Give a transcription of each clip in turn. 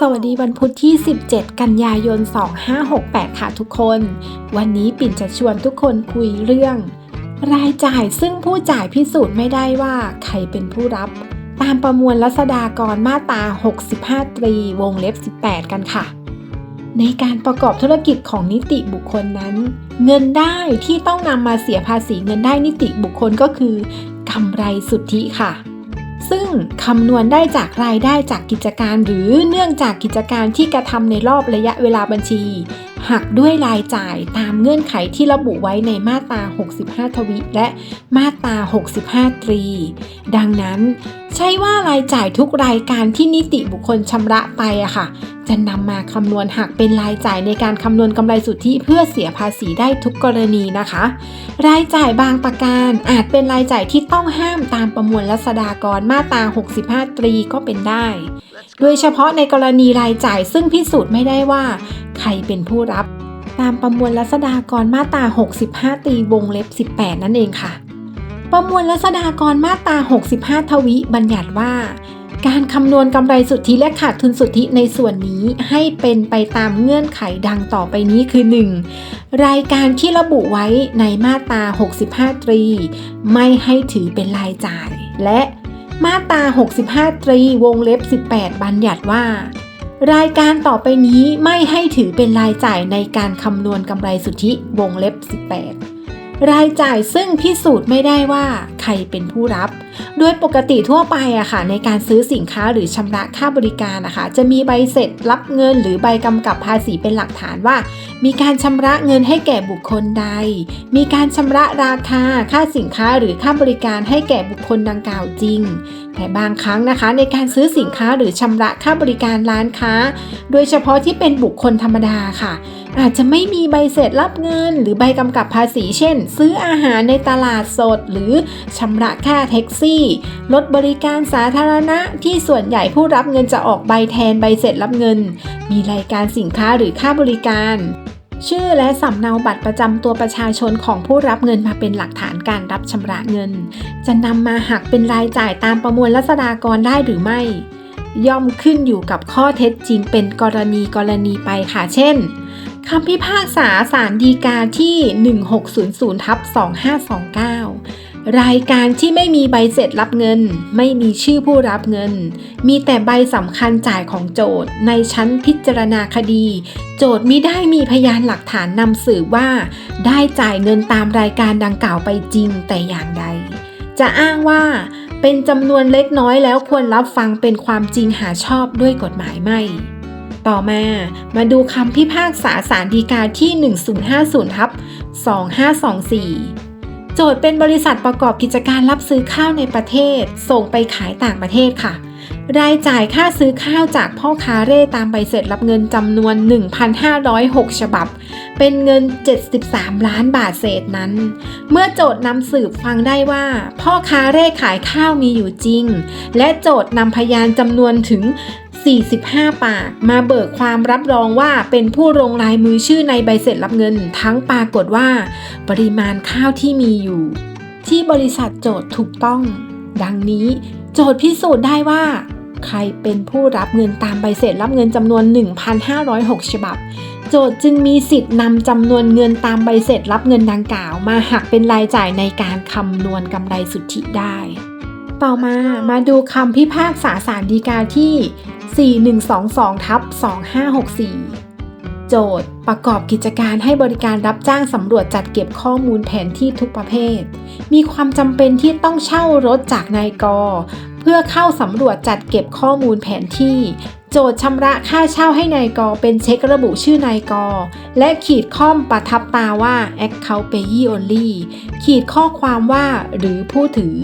สวัสดีวันพุธที่ 17 กันยายน 2568 ค่ะทุกคน วันนี้ปิ่นจะชวนทุกคนคุยเรื่อง รายจ่ายซึ่งผู้จ่ายพิสูจน์ไม่ได้ว่าใครเป็นผู้รับ ตามประมวลรัษฎากรมาตรา 65 ตรีวงเล็บ 18 กันค่ะ ในการประกอบธุรกิจของนิติบุคคลนั้น เงินได้ที่ต้องนำมาเสียภาษีเงินได้นิติบุคคลก็คือกำไรสุทธิค่ะ ซึ่งคำนวณได้จากรายได้จากกิจการ หรือเนื่องจากกิจการที่กระทำในรอบระยะเวลาบัญชี หักด้วยรายจ่ายตามเงื่อนไขที่ระบุไว้ในมาตรา 65 ทวิและมาตรา 65 ตรี ดังนั้น ใช่ว่ารายจ่ายทุกรายการที่นิติบุคคลชำระไปอะค่ะ จะนำมาคำนวณหักเป็นรายจ่ายในการคำนวณกำไรสุทธิเพื่อเสียภาษีได้ทุกกรณีนะคะ รายจ่ายบางประการอาจเป็นรายจ่ายที่ต้องห้ามตามประมวลรัษฎากรมาตรา 65 ตรีก็เป็นได้ โดยเฉพาะในกรณีรายจ่ายซึ่งพิสูจน์ไม่ได้ว่า ใครเป็นผู้รับ ตามประมวลรัษฎากรมาตรา 65ตรีวงเล็บ 18 นั่นเองค่ะ ประมวลรัษฎากรมาตรา 65 ทวิบัญญัติว่า การคำนวณกำไรสุทธิและขาดทุนสุทธิในส่วนนี้ให้เป็นไปตามเงื่อนไขดังต่อไปนี้คือ 1. รายการที่ระบุไว้ในมาตรา 65 ตรี ไม่ให้ถือเป็นรายจ่าย และ มาตรา 65 ตรีวงเล็บ 18 บัญญัติว่า รายการต่อไปนี้ไม่ให้ถือเป็นรายจ่ายในการคำนวณกำไรสุทธิวงเล็บ 18 รายจ่ายซึ่งพิสูจน์ไม่ได้ว่าใครเป็นผู้รับ โดยปกติทั่วไปอะค่ะในการซื้อสินค้าหรือชำระค่าบริการนะคะจะมีใบเสร็จรับเงินหรือใบกำกับภาษีเป็นหลักฐานว่า มีการชำระเงินให้แก่บุคคลใด มีการชำระราคาค่าสินค้าหรือค่าบริการให้แก่บุคคลดังกล่าวจริง แต่บางครั้งนะคะในการซื้อสินค้าหรือชำระค่าบริการร้านค้า โดยเฉพาะที่เป็นบุคคลธรรมดาค่ะ อาจจะไม่มีใบเสร็จรับเงิน หรือใบกำกับภาษี เช่น ซื้ออาหารในตลาดสด หรือชำระค่าแท็กซี่รถบริการสาธารณะที่ส่วนใหญ่ผู้รับเงินจะออกใบแทนใบเสร็จรับเงิน มีรายการสินค้าหรือค่าบริการ ชื่อและสำเนาบัตรประจำตัวประชาชนของผู้รับเงินมาเป็นหลักฐานการรับชำระเงิน จะนำมาหักเป็นรายจ่ายตามประมวลรัษฎากรได้หรือไม่ ย่อมขึ้นอยู่กับข้อเท็จจริงเป็นกรณีกรณีไปค่ะเช่น คำพิพากษาสารดีกาที่ 1600ทับ2529 รายการที่ไม่มีใบเสร็จรับเงิน ไม่มีชื่อผู้รับเงิน มีแต่ใบสำคัญจ่ายของโจทย์ในชั้นพิจารณาคดี โจทย์มิได้มีพยานหลักฐานนำสืบว่า ได้จ่ายเงินตามรายการดังกล่าวไปจริงแต่อย่างใด จะอ้างว่าเป็นจำนวนเล็กน้อยแล้วควรรับฟังเป็นความจริงหาชอบด้วยกฎหมายไม่ ต่อมามาดูคำพิพากษาสารดีกาที่ 1050ทับ2524 โจทย์เป็นบริษัทประกอบกิจการรับซื้อข้าวในประเทศ ส่งไปขายต่างประเทศค่ะ รายจ่ายค่าซื้อข้าวจากพ่อค้าเร่ตามใบเสร็จรับเงินจำนวน 1,506 ฉบับ เป็นเงิน 73 ล้านบาทเศษนั้น เมื่อโจทย์นำสืบฟังได้ว่า พ่อค้าเร่ขายข้าวมีอยู่จริง และโจทย์นำพยานจำนวนถึง 45 ปาก มาเบิกความรับรองว่าเป็นผู้ลงลายมือชื่อในใบเสร็จรับเงิน ทั้งปรากฏว่า ปริมาณข้าวที่มีอยู่ ที่บริษัทโจทย์ถูกต้อง ดังนี้โจทย์พิสูจน์ได้ว่า ใครเป็นผู้รับเงินตามใบเสร็จรับเงินจำนวน 1,506 ฉบับ โจทย์จึงมีสิทธิ์นำจำนวนเงินตามใบเสร็จรับเงินดังกล่าว มาหักเป็นรายจ่ายในการคำนวณกำไรสุทธิได้ ต่อมามาดูคำพิพากษาสารดีกาที่ 4122ทับ2564 โจทย์ประกอบกิจการให้บริการรับจ้างสำรวจจัดเก็บข้อมูลแผนที่ทุกประเภท มีความจำเป็นที่ต้องเช่ารถจากนายก เพื่อเข้าสำรวจจัดเก็บข้อมูลแผนที่ โจทย์ชำระค่าเช่าให้นายกเป็นเช็คระบุชื่อนายก และขีดข้อมประทับตาว่า account payee only ขีดข้อความว่าหรือผู้ถือ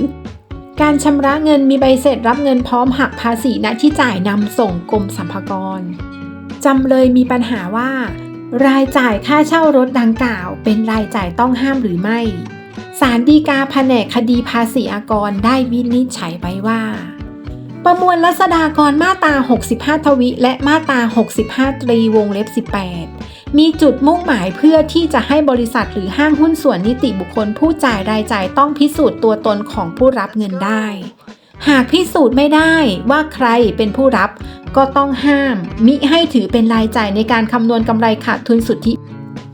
การชำระเงินมีใบเสร็จรับเงินพร้อมหักภาษีณที่จ่ายนำส่งกรมสรรพากรจำเลยมีปัญหาว่า รายจ่ายค่าเช่ารถดังกล่าว เป็นรายจ่ายต้องห้ามหรือไม่ศาลฎีกาแผนกคดีภาษีอากรได้วินิจฉัยไว้ว่า ประมวลรัษฎากรมาตรา 65 ทวิ และมาตรา 65 ตรีวงเล็บ 18 มีจุดมุ่งหมายเพื่อที่จะให้บริษัทหรือห้างหุ้นส่วนนิติบุคคลผู้จ่ายรายจ่ายต้องพิสูจน์ตัวตนของผู้รับเงินได้ หากพิสูจน์ไม่ได้ว่าใครเป็นผู้รับ ก็ต้องห้าม มิให้ถือเป็นรายจ่ายในการคำนวณกำไรขาดทุนสุทธิ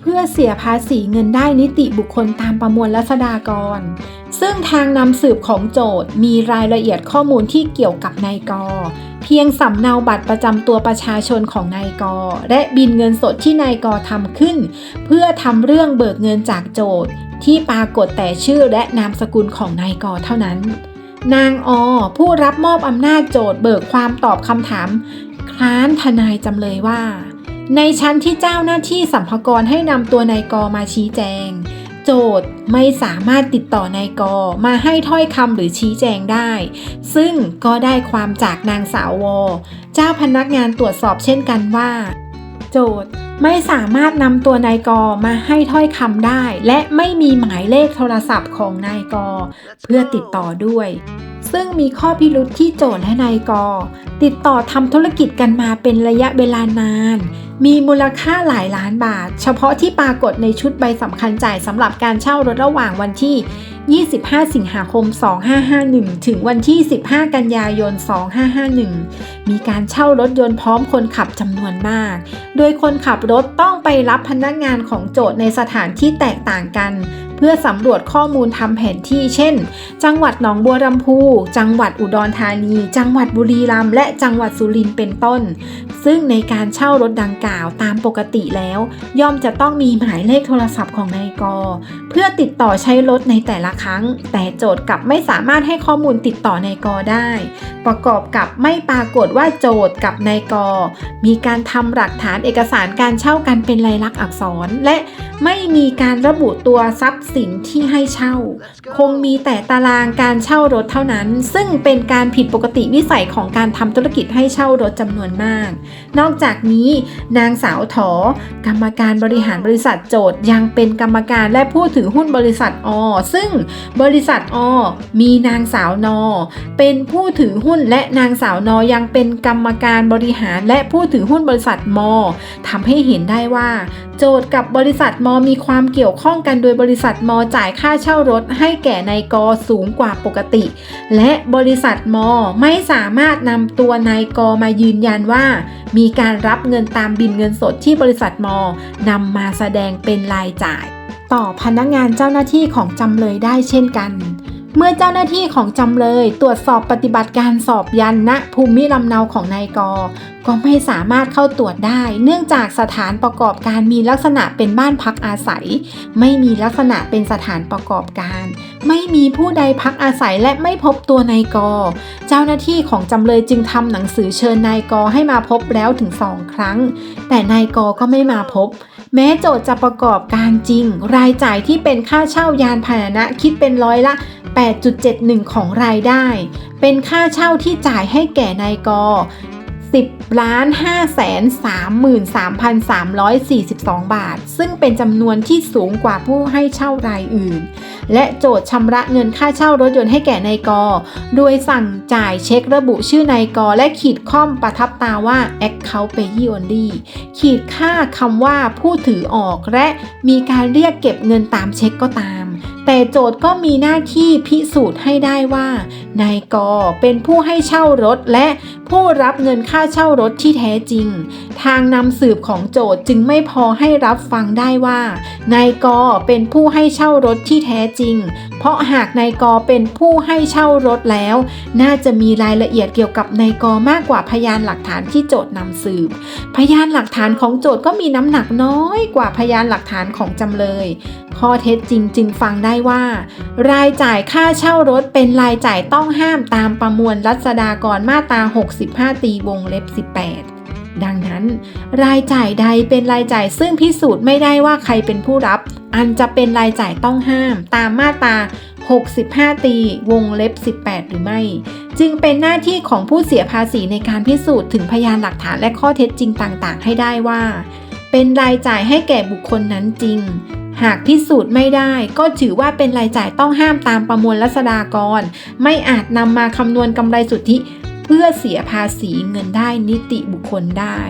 เพื่อเสียภาษีเงินได้นิติบุคคลตามประมวลรัษฎากร ซึ่งทางนำสืบของโจทย์มีรายละเอียดข้อมูลที่เกี่ยวกับนายก เพียงสำเนาบัตรประจำตัวประชาชนของนายก และบินเงินสดที่นายกทำขึ้น เพื่อทำเรื่องเบิกเงินจากโจทย์ที่ปรากฏแต่ชื่อและนามสกุลของนายกเท่านั้น นางอผู้รับมอบอำนาจโจทย์เบิกความตอบคำถามค้านทนายจำเลยว่า ในชั้นที่เจ้าหน้าที่สัมภากรให้นำตัวนายกมาชี้แจง จทย์ไม่สามารถติดต่อนายกมาให้ถ้อยคำหรือชี้แจงได้ ซึ่งก็ได้ความจากนางสาววเจ้าพนักงานตรวจสอบเช่นกันว่า โจทย์ไม่สามารถนำตัวนายกมาให้ถ้อยคำได้ และไม่มีหมายเลขโทรศัพท์ของนายกเพื่อติดต่อด้วย ซึ่งมีข้อพิรุธที่โจทย์และนายกติดต่อทำธุรกิจกันมาเป็นระยะเวลานาน มีมูลค่าหลายล้านบาท เฉพาะที่ปรากฏในชุดใบสำคัญจ่ายสำหรับการเช่ารถระหว่างวันที่ 25 สิงหาคม 2551 ถึงวันที่ 15 กันยายน 2551 มีการเช่ารถยนต์พร้อมคนขับจำนวนมาก โดยคนขับรถต้องไปรับพนักงานของโจทย์ในสถานที่แตกต่างกัน เพื่อสำรวจข้อมูลทำแผนที่ เช่น จังหวัดหนองบัวลำพู จังหวัดอุดรธานี จังหวัดบุรีรัมย์และจังหวัดสุรินทร์เป็นต้น ซึ่งในการเช่ารถดังกล่าวตามปกติแล้ว ย่อมจะต้องมีหมายเลขโทรศัพท์ของนายก เพื่อติดต่อใช้รถในแต่ละครั้ง แต่โจทย์กลับไม่สามารถให้ข้อมูลติดต่อนายกได้ ประกอบกับไม่ปรากฏว่าโจทย์กับนายก มีการทำหลักฐานเอกสารการเช่ากันเป็นลายลักษณ์อักษร และไม่มีการระบุตัวทรัพย์สินที่ให้เช่า คงมีแต่ตารางการเช่ารถเท่านั้น ซึ่งเป็นการผิดปกติวิสัยของการทำธุรกิจให้เช่ารถจำนวนมากนอกจากนี้ นางสาวถอกรรมการบริหารบริษัทโจทย์ยังเป็นกรรมการและผู้ถือหุ้นบริษัทอ ซึ่งบริษัทอ มีนางสาวนอ เป็นผู้ถือหุ้นและนางสาวนอยังเป็นกรรมการบริหารและผู้ถือหุ้นบริษัทมทำให้เห็นได้ว่า โจทย์กับบริษัทมมีความเกี่ยวข้องกันโดยบริษัทมจ่ายค่าเช่ารถให้แก่นายกสูงกว่าปกติ และบริษัทมไม่สามารถนำตัวนายกมายืนยันว่า มีการรับเงินตามบินเงินสดที่บริษัทมนำมาแสดงเป็นรายจ่าย ต่อพนักงานเจ้าหน้าที่ของจำเลยได้เช่นกัน เมื่อเจ้าหน้าที่ของจำเลยตรวจสอบปฏิบัติการสอบยันณภูมิลำเนาของนายก ก็ไม่สามารถเข้าตรวจได้ เนื่องจากสถานประกอบการมีลักษณะเป็นบ้านพักอาศัย ไม่มีลักษณะเป็นสถานประกอบการ ไม่มีผู้ใดพักอาศัยและไม่พบตัวนายก เจ้าหน้าที่ของจำเลยจึงทำหนังสือเชิญนายกให้มาพบแล้วถึงสองครั้ง แต่นายกก็ไม่มาพบ แม้โจทย์จะประกอบการจริง รายจ่ายที่เป็นค่าเช่ายานพาหนะคิดเป็นร้อยละ 8.71 ของรายได้ เป็นค่าเช่าที่จ่ายให้แก่นายก 10ล้าน5แสน33,342 บาท ซึ่งเป็นจำนวนที่สูงกว่าผู้ให้เช่ารายอื่น และโจทย์ชำระเงินค่าเช่ารถยนต์ให้แก่นายก โดยสั่งจ่ายเช็คระบุชื่อนายก และขีดข้อมประทับตาว่า account payee only ขีดค่าคำว่าผู้ถือออกและมีการเรียกเก็บเงินตามเช็คก็ตาม แต่โจทย์ก็มีหน้าที่พิสูจน์ให้ได้ว่านายกเป็นผู้ให้เช่ารถและผู้รับเงินค่าเช่ารถที่แท้จริง ทางนำสืบของโจทย์จึงไม่พอให้รับฟังได้ว่านายกเป็นผู้ให้เช่ารถที่แท้จริง เพราะหากนายกเป็นผู้ให้เช่ารถแล้ว น่าจะมีรายละเอียดเกี่ยวกับนายกมากกว่าพยานหลักฐานที่โจทย์นำสืบ พยานหลักฐานของโจทย์ก็มีน้ำหนักน้อยกว่าพยานหลักฐานของจำเลย ข้อเท็จจริงจึงฟังได้ว่า รายจ่ายค่าเช่ารถเป็นรายจ่ายต้องห้ามตามประมวลรัษฎากรมาตรา 65 ตีวงเล็บ 18ดังนั้น รายจ่ายใดเป็นรายจ่ายซึ่งพิสูจน์ไม่ได้ว่าใครเป็นผู้รับ อันจะเป็นรายจ่ายต้องห้าม ตามมาตรา 65 ตีวงเล็บ 18 หรือไม่ จึงเป็นหน้าที่ของผู้เสียภาษีในการพิสูจน์ถึงพยานหลักฐานและข้อเท็จจริงต่างๆ ให้ได้ว่า เป็นรายจ่ายให้แก่บุคคลนั้นจริง หากพิสูจน์ไม่ได้ก็ถือว่าเป็นรายจ่ายต้องห้ามตามประมวลรัษฎากร ไม่อาจนำมาคำนวณกำไรสุทธิ เพื่อเสียภาษีเงินได้นิติบุคคลได้